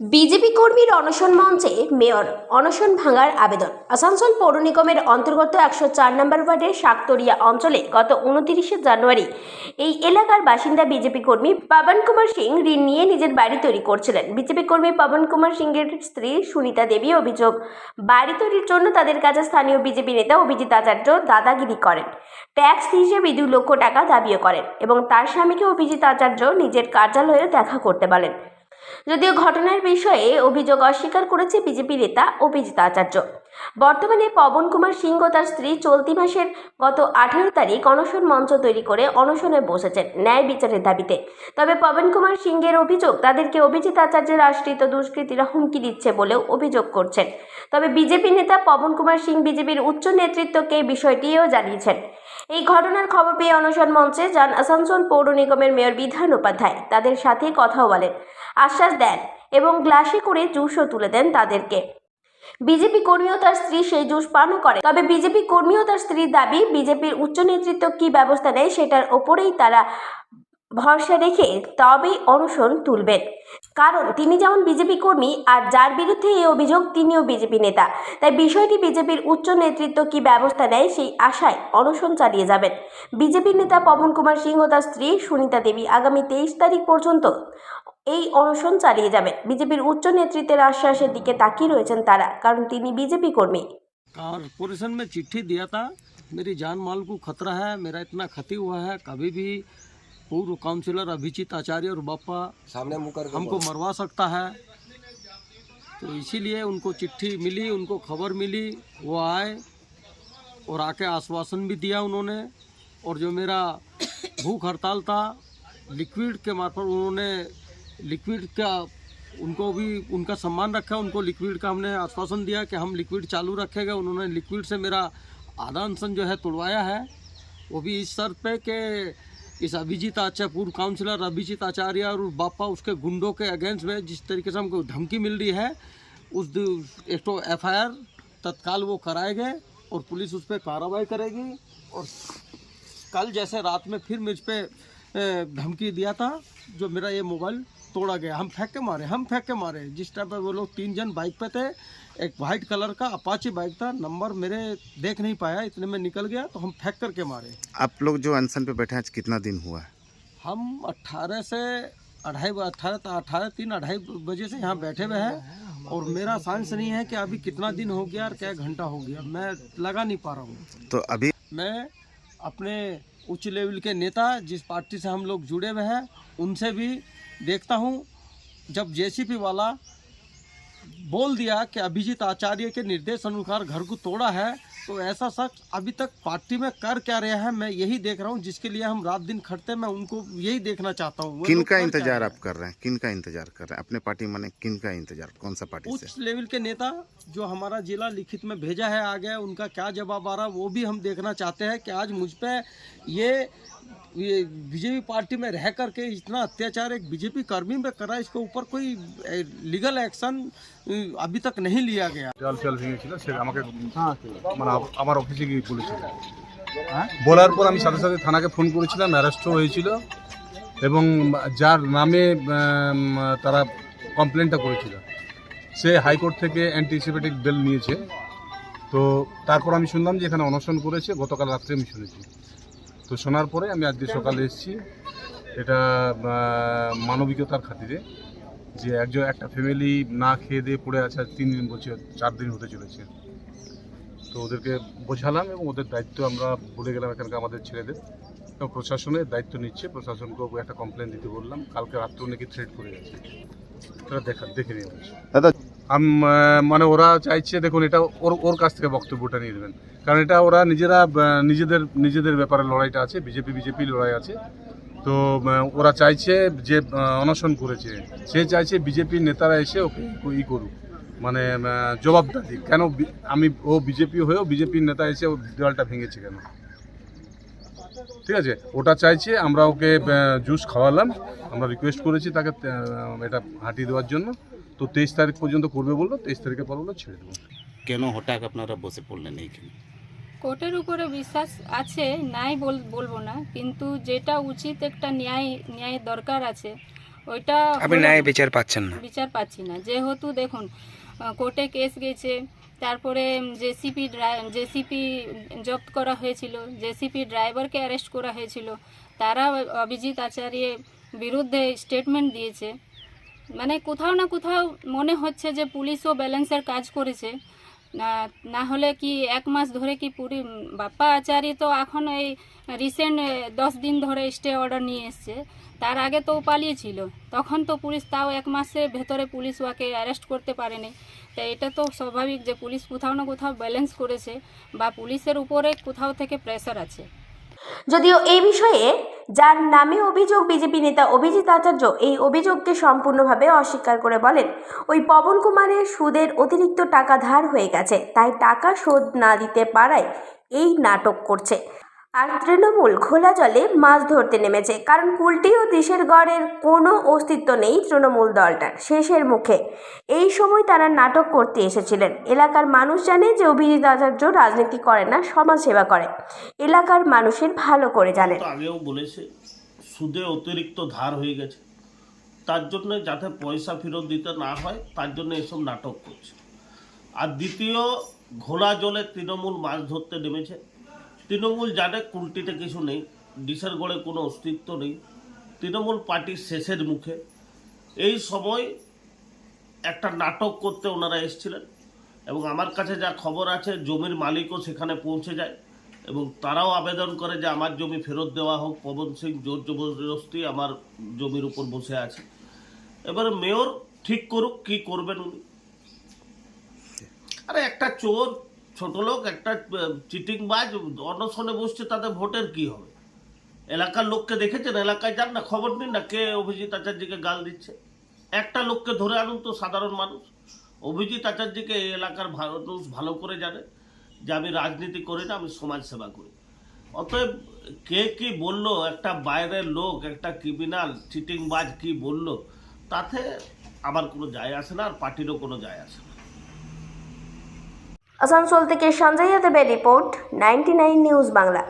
BJP কর্মীর অনশন মঞ্চে মেয়র অনশন ভাঙার আবেদন। আসানসোল পৌর নিগমের অন্তর্গত একশো চার নম্বর ওয়ার্ডের শাকতরিয়া অঞ্চলে গত উনতিরিশে জানুয়ারি এই এলাকার বাসিন্দা বিজেপি কর্মী পাবন কুমার সিং ঋণ নিয়ে নিজের বাড়ি তৈরি করছিলেন। বিজেপি কর্মী পাবন কুমার সিংয়ের স্ত্রী সুনিতা দেবী অভিযোগ, বাড়ি তৈরির জন্য তাদের কাছে স্থানীয় বিজেপি নেতা অভিজিৎ আচার্য দাদাগিরি করেন। ট্যাক্স হিসেবে দু লক্ষ টাকা দাবিও করেন এবং তার স্বামীকে অভিজিৎ আচার্য নিজের কার্যালয়ে দেখা করতে বলেন। যদিও ঘটনার বিষয়ে অভিযোগ অস্বীকার করেছে বিজেপি নেতা অভিজিৎ আচার্য। বর্তমানে পবন কুমার সিংহ তার স্ত্রী চলতি মাসের গত আঠেরো তারিখ অনশন মঞ্চ তৈরি করে অনশনে বসেছেন ন্যায় বিচারের দাবিতে। তবে পবন কুমার সিংহের অভিযোগ তাদেরকে অভিজিৎ আচার্যের আশ্রিত দুষ্কৃতীরা হুমকি দিচ্ছে বলেও অভিযোগ করছেন। তবে বিজেপি নেতা পবন কুমার সিং বিজেপির উচ্চ নেতৃত্বকে বিষয়টিও জানিয়েছেন। এই ঘটনার খবর পেয়ে অনশন মঞ্চে যান আসানসোল পৌর নিগমের মেয়র বিধান উপাধ্যায়। তাদের সাথে কথাও বলেন। আশ্বাস দেন এবং গ্লাসে করে জুসও তুলে দেন তাদেরকে। বিজেপি কর্মী ও তার স্ত্রী সেই জুস পানও করে। তবে বিজেপি কর্মী ও তার স্ত্রীর দাবি, বিজেপির উচ্চ নেতৃত্ব কী ব্যবস্থা নেয় সেটার ওপরেই তারা ভরসা রেখে তবেই অনশন তুলবেন। কারণ তিনি যেমন বিজেপি কর্মী আর যার বিরুদ্ধে এই অভিযোগ তিনিও বিজেপি নেতা তাই বিষয়টি বিজেপির উচ্চ নেতৃত্ব কী ব্যবস্থা নেয় সেই আশায় অনশন চালিয়ে যাবেন বিজেপির নেতা পবন কুমার সিং ও তার স্ত্রী সুনিতা দেবী আগামী তেইশ তারিখ পর্যন্ত এই অনশন চালিয়ে যাবেন বিজেপির উচ্চ নেতৃত্বের আশ্বাসের দিকে তাকিয়ে রয়েছেন তারা কারণ তিনি বিজেপি কর্মী कारपोरेशन में चिट्ठी दिया था मेरी जान माल को खतरा है मेरा इतना क्षति हुआ है कभी भी पूर्व काउंसिलर अभिजीत आचार्य और बापा सामने मुकर हमको मरवा सकता है। तो इसीलिए उनको चिट्ठी मिली उनको खबर मिली वो आए और आके आश्वासन भी दिया उन्होंने। और जो मेरा भूख हड़ताल था लिक्विड के मार्फत उन्होंने लिक्विड का उनको भी उनका सम्मान रखा उनको लिक्विड का हमने आश्वासन दिया कि हम लिक्विड चालू रखेंगे। उन्होंने लिक्विड से मेरा आधा अनशन जो है तोड़वाया है। वो भी इस शर्त पे कि इस अभिजीत आचार्य पूर्व काउंसिलर अभिजीत आचार्य और बापा उसके गुंडों के अगेंस्ट में जिस तरीके से हमको धमकी मिल रही है, उस एक तो एफ़ तत्काल वो कराए गए और पुलिस उस पर कार्रवाई करेगी और कल जैसे रात में फिर मुझ पर धमकी दिया था, जो मेरा ये मोबाइल तोड़ा गया। हम फेंक के मारे हम फेंक के मारे। जिस टाइम पे वो लोग तीन जन बाइक पे थे एक वाइट कलर का अपाची बाइक था नंबर मेरे देख नहीं पाया इतने में निकल गया तो हम फेंक करके मारे। आप लोग जो अनशन पे बैठे आज कितना दिन हुआ है? हम 18 से अढ़ाई अठारह अठारह तीन अढ़ाई बजे से यहाँ बैठे हुए हैं और मेरा साइंस नहीं है कि अभी कितना दिन हो गया और क्या घंटा हो गया। मैं लगा नहीं पा रहा हूँ। तो अभी मैं अपने उच्च लेवल के नेता जिस पार्टी से हम लोग जुड़े हुए हैं उनसे भी देखता हूँ जब जेसीपी वाला बोल दिया कि अभिजीत आचार्य के निर्देश अनुसार घर को तोड़ा है तो ऐसा शख्स अभी तक पार्टी में कर क्या रहा है मैं यही देख रहा हूँ जिसके लिए हम रात दिन खटते मैं उनको यही देखना चाहता हूँ। किन का इंतज़ार आप कर रहे हैं? किन का इंतज़ार कर रहे हैं? अपने पार्टी माने किन का इंतज़ार? कौन सा पार्टी उच्च लेवल के नेता जो हमारा जिला लिखित में भेजा है आ गया उनका क्या जवाब आ रहा वो भी हम देखना चाहते हैं कि आज मुझ पे ये ये बीजेपी पार्टी में रह करके इतना अत्याचार एक बीजेपी कर्मी पे करा इसके ऊपर कोई लीगल एक्शन अभी तक नहीं लिया गया জল ফল ভেঙেছিল সে আমাকে মানে আম- আমার অফিসে গিয়ে বলেছিল বলার পর আমি সাথে সাথে থানাকে ফোন করেছিলাম অ্যারেস্টও হয়েছিল এবং যার নামে উম, তারা কমপ্লেনটা করেছিল সে হাইকোর্ট থেকে অ্যান্টিসিপেটিক বেল নিয়েছে তো তারপর আমি শুনলাম যে এখানে অনশন করেছে গতকাল রাত্রে আমি শুনেছি তো শোনার পরে আমি আজকে সকালে এসেছি। এটা মানবিকতার খাতিরে যে একজন, একটা ফ্যামিলি না খেয়ে দিয়ে পড়ে আছে তিন দিন বলছে, চার দিন হতে চলেছে। তো ওদেরকে বোঝালাম এবং ওদের দায়িত্ব আমরা বলে গেলাম এখানকার আমাদের ছেলেদের। এবং প্রশাসনের দায়িত্ব নিচ্ছে, প্রশাসনকেও একটা কমপ্লেন দিতে বললাম। কালকে রাত্রেও নাকি থ্রেড করে গেছে দেখা, দেখে নিয়ে দাদা মানে ওরা চাইছে, দেখুন, এটা ওর ওর কাছ থেকে বক্তব্যটা নিয়ে নেবেন। কারণ এটা ওরা নিজেরা নিজেদের নিজেদের ব্যাপারে লড়াইটা আছে, বিজেপি বিজেপি লড়াই আছে। তো ওরা চাইছে যে অনশন করেছে। সে চাইছে বিজেপির নেতারা এসে ওকে ই করুক মানে জবাবদারি কেন আমি, ও বিজেপি হয়েও বিজেপির নেতা এসে ও দেওয়ালটা ভেঙেছে কেন? ঠিক আছে? ওটা চাইছে, আমরা ওকে জুস খাওয়ালাম। আমরা রিকোয়েস্ট করেছি তাকে এটা হাঁটিয়ে দেওয়ার জন্য। তো তেইশ তারিখ পর্যন্ত করবে বলল তেইশ তারিখের পর বলল ছেড়ে দেবো। কেন হঠাৎ আপনারা বসে পড়লেন এইখানে? কোর্টের উপরে বিশ্বাস আছে নাই বল বলব না কিন্তু যেটা উচিত একটা ন্যায় ন্যায় দরকার আছে ওইটা আপনি ন্যায় বিচার পাচ্ছেন না। বিচার পাচ্ছি না। যেহেতু দেখুন কোর্টে কেস গেছে তারপরে জেসিপি জেসিপি জব্দ করা হয়েছিল জেসিপি ড্রাইভারকে অ্যারেস্ট করা হয়েছিল তারা অভিজিৎ আচার্যের বিরুদ্ধে স্টেটমেন্ট দিয়েছে। মানে কোথাও না কোথাও মনে হচ্ছে যে পুলিশও ব্যালেন্সের কাজ করেছে। না হলে কি এক মাস ধরে কি পুরি বাপ্পা আচার্য তো এখন এই রিসেন্ট দশ দিন ধরে স্টে অর্ডার নিয়ে এসছে। তার আগে তো পালিয়েছিল। তখন তো পুলিশ তাও এক মাসের ভেতরে পুলিশ ওকে অ্যারেস্ট করতে পারেনি। তো এটা তো স্বাভাবিক যে পুলিশ কোথাও না কোথাও ব্যালেন্স করেছে বা পুলিশের উপরে কোথাও থেকে প্রেশার আছে। যদিও এই বিষয়ে যার নামে অভিযোগ বিজেপি নেতা অভিজিৎ আচার্য এই অভিযোগকে সম্পূর্ণভাবে অস্বীকার করে বলেন, ওই পবন কুমারের সুদের অতিরিক্ত টাকা ধার হয়ে গেছে, তাই টাকা শোধ না দিতে পারায় এই নাটক করছে। আর তৃণমূল খোলা জলে মাছ ধরতে নেমেছে, কারণ কুলটি ও দিশের গড়ের কোনো অস্তিত্ব নেই তৃণমূল দলটার, শেষের মুখে। এই সময় তারা নাটক করতে এসেছিলেন। এলাকার মানুষ জানে যে অভিজিৎ আচার্য রাজনীতি করে না সমাজসেবা করে। এলাকার মানুষের ভালো করে জানেন। তো আগেও বলেছে, সুদে অতিরিক্ত ধার হয়ে গেছে। তার জন্য যাতে পয়সা ফেরত দিতে না হয়, তার জন্য এসব নাটক করছে। আর দ্বিতীয়, ঘোলা জলে তৃণমূল মাছ ধরতে নেমেছে। তৃণমূল জানে কুলটিতে কিছু নেই, ডিসের গড়ে কোনো অস্তিত্ব নেই, তৃণমূল পার্টির শেষের মুখে। এই সময় একটা নাটক করতে ওনারা এসেছিলেন এবং আমার কাছে যা খবর আছে, জমির মালিকও সেখানে পৌঁছে যায় এবং তারাও আবেদন করে যে আমার জমি ফেরত দেওয়া হোক। পবন সিং, জোর জবরদস্তি আমার জমির উপর বসে আছে। এবার মেয়র ঠিক করুক, কি করবেন উনি? আরে একটা চোর ছোট লোক, একটা চিটিংবাজ, অনশনে বসছে তাতে ভোটের কি হবে? এলাকার লোককে দেখেছেন? এলাকায় যান না, খবর নিন না কে অভিজিৎ আচার্যকে গাল দিচ্ছে। একটা লোককে ধরে আনুন তো সাধারণ মানুষ। অভিজিৎ আচার্যকে এই এলাকার মানুষ ভালো করে জানে যে আমি রাজনীতি করি না, আমি সমাজ সেবা করি। অতএব কে কি বলল? একটা বাইরের লোক, একটা ক্রিমিনাল চিটিংবাজ কি বলল? তাতে আমার কোনো যায় আসে না, আর পার্টিরও কোনো যায় আসে না। আসানসোল থেকে সঞ্জয় দেবের রিপোর্ট নাইনটি নিউজ বাংলা।